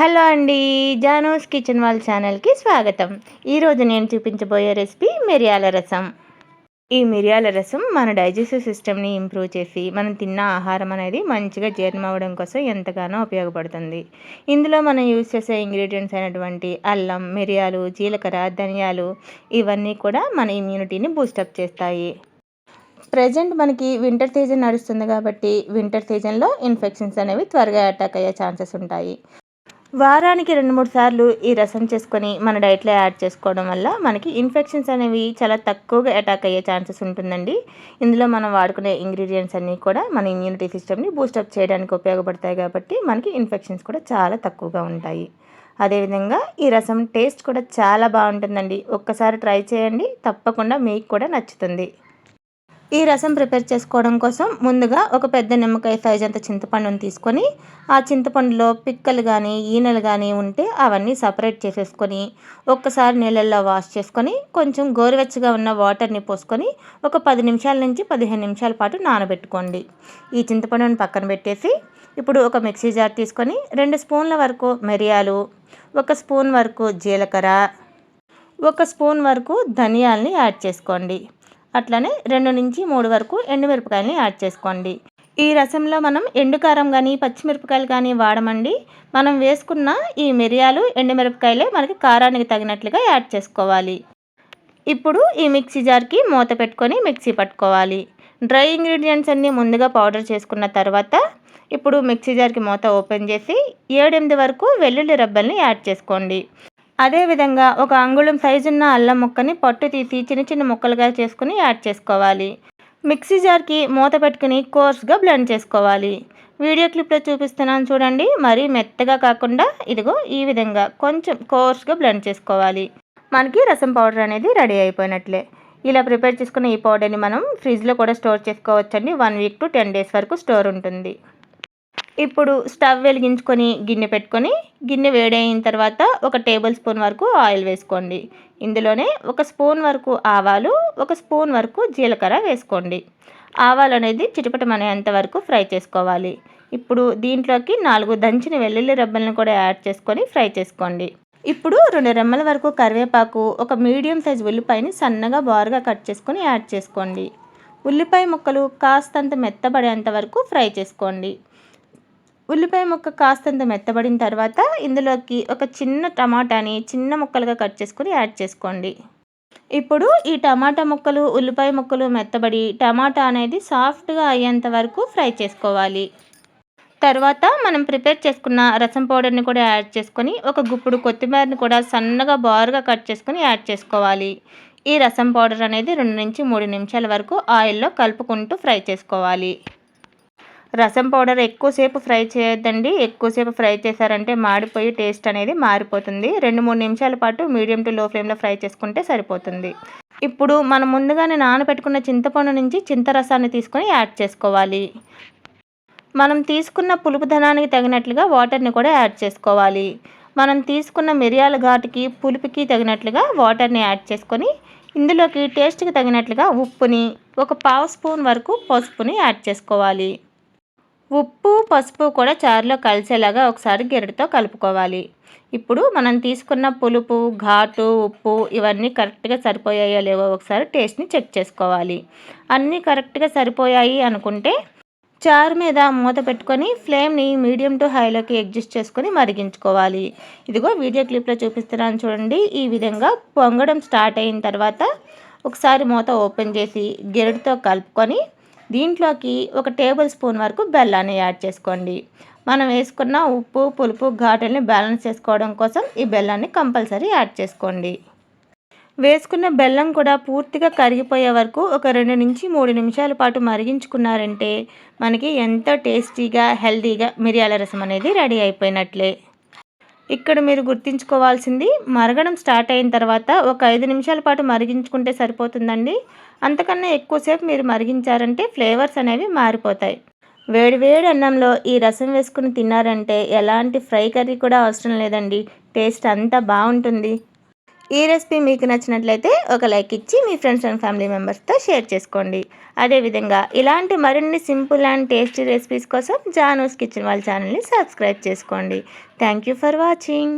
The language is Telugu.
హలో అండి జానోస్ కిచెన్ వాళ్ళ ఛానల్కి స్వాగతం. ఈరోజు నేను చూపించబోయే రెసిపీ మిరియాల రసం. ఈ మిరియాల రసం మన డైజెస్టివ్ సిస్టమ్ని ఇంప్రూవ్ చేసి మనం తిన్న ఆహారం అనేది మంచిగా జీర్ణం అవ్వడం కోసం ఎంతగానో ఉపయోగపడుతుంది. ఇందులో మనం యూజ్ చేసే ఇంగ్రీడియంట్స్ అయినటువంటి అల్లం మిరియాలు జీలకర్ర ధనియాలు ఇవన్నీ కూడా మన ఇమ్యూనిటీని బూస్టప్ చేస్తాయి. ప్రజెంట్ మనకి వింటర్ సీజన్ నడుస్తుంది కాబట్టి వింటర్ సీజన్లో ఇన్ఫెక్షన్స్ అనేవి త్వరగా అటాక్ అయ్యే ఛాన్సెస్ ఉంటాయి. వారానికి రెండు మూడు సార్లు ఈ రసం చేసుకొని మన డైట్లో యాడ్ చేసుకోవడం వల్ల మనకి ఇన్ఫెక్షన్స్ అనేవి చాలా తక్కువగా అటాక్ అయ్యే ఛాన్సెస్ ఉంటుందండి. ఇందులో మనం వాడుకునే ఇంగ్రీడియంట్స్ అన్నీ కూడా మన ఇమ్యూనిటీ సిస్టమ్ని బూస్టప్ చేయడానికి ఉపయోగపడతాయి కాబట్టి మనకి ఇన్ఫెక్షన్స్ కూడా చాలా తక్కువగా ఉంటాయి. అదేవిధంగా ఈ రసం టేస్ట్ కూడా చాలా బాగుంటుందండి. ఒక్కసారి ట్రై చేయండి. తప్పకుండా మీకు కూడా నచ్చుతుంది. ఈ రసం ప్రిపేర్ చేసుకోవడం కోసం ముందుగా ఒక పెద్ద నిమ్మకాయ సైజ్ అంత చింతపండుని తీసుకొని ఆ చింతపండులో పిక్కలు కానీ ఈనెలు కానీ ఉంటే అవన్నీ సపరేట్ చేసేసుకొని ఒక్కసారి నీళ్ళల్లో వాష్ చేసుకొని కొంచెం గోరువెచ్చగా ఉన్న వాటర్ని పోసుకొని ఒక పది నిమిషాల నుంచి పదిహేను నిమిషాల పాటు నానబెట్టుకోండి. ఈ చింతపండుని పక్కన పెట్టేసి ఇప్పుడు ఒక మిక్సీ జార్ తీసుకొని రెండు స్పూన్ల వరకు మిరియాలు ఒక స్పూన్ వరకు జీలకర్ర ఒక స్పూన్ వరకు ధనియాలని యాడ్ చేసుకోండి. అట్లనే రెండు నుంచి మూడు వరకు ఎండుమిరపకాయలని యాడ్ చేసుకోండి. ఈ రసంలో మనం ఎండుకారం కానీ పచ్చిమిరపకాయలు కానీ వాడమండి. మనం వేసుకున్న ఈ మిరియాలు ఎండుమిరపకాయలే మనకి కారానికి తగినట్లుగా యాడ్ చేసుకోవాలి. ఇప్పుడు ఈ మిక్సీ జార్కి మూత పెట్టుకొని మిక్సీ పట్టుకోవాలి. డ్రై ఇంగ్రీడియంట్స్ అన్నీ ముందుగా పౌడర్ చేసుకున్న తర్వాత ఇప్పుడు మిక్సీ జార్కి మూత ఓపెన్ చేసి ఏడెనిమిది వరకు వెల్లుల్లి రబ్బల్ని యాడ్ చేసుకోండి. అదేవిధంగా ఒక అంగుళం సైజున్న అల్లం ముక్కని పట్టు తీసి చిన్న చిన్న ముక్కలుగా చేసుకుని యాడ్ చేసుకోవాలి. మిక్సీ జార్కి మూత పెట్టుకుని కోర్స్గా బ్లెండ్ చేసుకోవాలి. వీడియో క్లిప్లో చూపిస్తున్నాను చూడండి. మరీ మెత్తగా కాకుండా ఇదిగో ఈ విధంగా కొంచెం కోర్స్గా బ్లెండ్ చేసుకోవాలి. మనకి రసం పౌడర్ అనేది రెడీ అయిపోయినట్లే. ఇలా ప్రిపేర్ చేసుకున్న ఈ పౌడర్ని మనం ఫ్రిడ్జ్లో కూడా స్టోర్ చేసుకోవచ్చండి. One week to ten days వరకు స్టోర్ ఉంటుంది. ఇప్పుడు స్టవ్ వెలిగించుకొని గిన్నె పెట్టుకొని గిన్నె వేడైన తర్వాత ఒక టేబుల్ స్పూన్ వరకు ఆయిల్ వేసుకోండి. ఇందులోనే ఒక స్పూన్ వరకు ఆవాలు ఒక స్పూన్ వరకు జీలకర్ర వేసుకోండి. ఆవాలు అనేది చిటపటమనేంత వరకు ఫ్రై చేసుకోవాలి. ఇప్పుడు దీంట్లోకి నాలుగు దంచిన వెల్లుల్లి రెబ్బలను కూడా యాడ్ చేసుకొని ఫ్రై చేసుకోండి. ఇప్పుడు రెండు రెమ్మల వరకు కరివేపాకు ఒక మీడియం సైజ్ ఉల్లిపాయని సన్నగా బారుగా కట్ చేసుకొని యాడ్ చేసుకోండి. ఉల్లిపాయ ముక్కలు కాస్తంత మెత్తబడేంత వరకు ఫ్రై చేసుకోండి. ఉల్లిపాయ ముక్క కాస్తంత మెత్తబడిన తర్వాత ఇందులోకి ఒక చిన్న టమాటాని చిన్న ముక్కలుగా కట్ చేసుకుని యాడ్ చేసుకోండి. ఇప్పుడు ఈ టమాటా ముక్కలు ఉల్లిపాయ ముక్కలు మెత్తబడి టమాటా అనేది సాఫ్ట్గా అయ్యేంత వరకు ఫ్రై చేసుకోవాలి. తర్వాత మనం ప్రిపేర్ చేసుకున్న రసం పౌడర్ని కూడా యాడ్ చేసుకొని ఒక గుప్పుడు కొత్తిమీరని కూడా సన్నగా బారుగా కట్ చేసుకొని యాడ్ చేసుకోవాలి. ఈ రసం పౌడర్ అనేది రెండు నుంచి మూడు నిమిషాల వరకు ఆయిల్లో కలుపుకుంటూ ఫ్రై చేసుకోవాలి. రసం పౌడర్ ఎక్కువసేపు ఫ్రై చేయొద్దండి. ఎక్కువసేపు ఫ్రై చేశారంటే మాడిపోయి టేస్ట్ అనేది మారిపోతుంది. రెండు మూడు నిమిషాల పాటు మీడియం టు లో ఫ్లేమ్లో ఫ్రై చేసుకుంటే సరిపోతుంది. ఇప్పుడు మనం ముందుగానే నానబెట్టుకున్న చింతపండు నుంచి చింతరసాన్ని తీసుకొని యాడ్ చేసుకోవాలి. మనం తీసుకున్న పులుపుదనానికి తగినట్లుగా వాటర్ని కూడా యాడ్ చేసుకోవాలి. మనం తీసుకున్న మిరియాల ఘాటుకి పులుపుకి తగినట్లుగా వాటర్ని యాడ్ చేసుకొని ఇందులోకి టేస్ట్కి తగినట్లుగా ఉప్పుని ఒక పావు స్పూన్ వరకు పసుపుని యాడ్ చేసుకోవాలి. ఉప్పు పసుపు కూడా చారులో కలిసేలాగా ఒకసారి గెరటితో కలుపుకోవాలి. ఇప్పుడు మనం తీసుకున్న పులుపు ఘాటు ఉప్పు ఇవన్నీ కరెక్ట్గా సరిపోయాయో లేవో ఒకసారి టేస్ట్ని చెక్ చేసుకోవాలి. అన్నీ కరెక్ట్గా సరిపోయాయి అనుకుంటే చారు మీద మూత పెట్టుకొని ఫ్లేమ్ని మీడియం టు హైలోకి అడ్జస్ట్ చేసుకొని మరిగించుకోవాలి. ఇదిగో వీడియో క్లిప్లో చూపిస్తున్నాను చూడండి. ఈ విధంగా పొంగడం స్టార్ట్ అయిన తర్వాత ఒకసారి మూత ఓపెన్ చేసి గెరటితో కలుపుకొని దీంట్లోకి ఒక టేబుల్ స్పూన్ వరకు బెల్లాన్ని యాడ్ చేసుకోండి. మనం వేసుకున్న ఉప్పు పులుపు ఘాటుల్ని బ్యాలెన్స్ చేసుకోవడం కోసం ఈ బెల్లాన్ని కంపల్సరీ యాడ్ చేసుకోండి. వేసుకున్న బెల్లం కూడా పూర్తిగా కరిగిపోయే వరకు ఒక రెండు నుంచి మూడు నిమిషాల పాటు మరిగించుకున్నారంటే మనకి ఎంతో టేస్టీగా హెల్తీగా మిరియాల రసం అనేది రెడీ అయిపోయినట్లే. ఇక్కడ మీరు గుర్తుంచుకోవాల్సింది మరగడం స్టార్ట్ అయిన తర్వాత ఒక ఐదు నిమిషాల పాటు మరిగించుకుంటే సరిపోతుందండి. అంతకన్నా ఎక్కువసేపు మీరు మరిగించారంటే ఫ్లేవర్స్ అనేవి మారిపోతాయి. వేడివేడి అన్నంలో ఈ రసం వేసుకుని తిన్నారంటే ఎలాంటి ఫ్రై కర్రీ కూడా అవసరం లేదండి. టేస్ట్ అంతా బాగుంటుంది. ఈ రెసిపీ మీకు నచ్చినట్లయితే ఒక లైక్ ఇచ్చి మీ ఫ్రెండ్స్ అండ్ ఫ్యామిలీ మెంబర్స్తో షేర్ చేసుకోండి. అదేవిధంగా ఇలాంటి మరిన్ని సింపుల్ అండ్ టేస్టీ రెసిపీస్ కోసం జానూస్ కిచెన్ వాళ్ళ ఛానల్ని సబ్స్క్రైబ్ చేసుకోండి. Thank you for watching.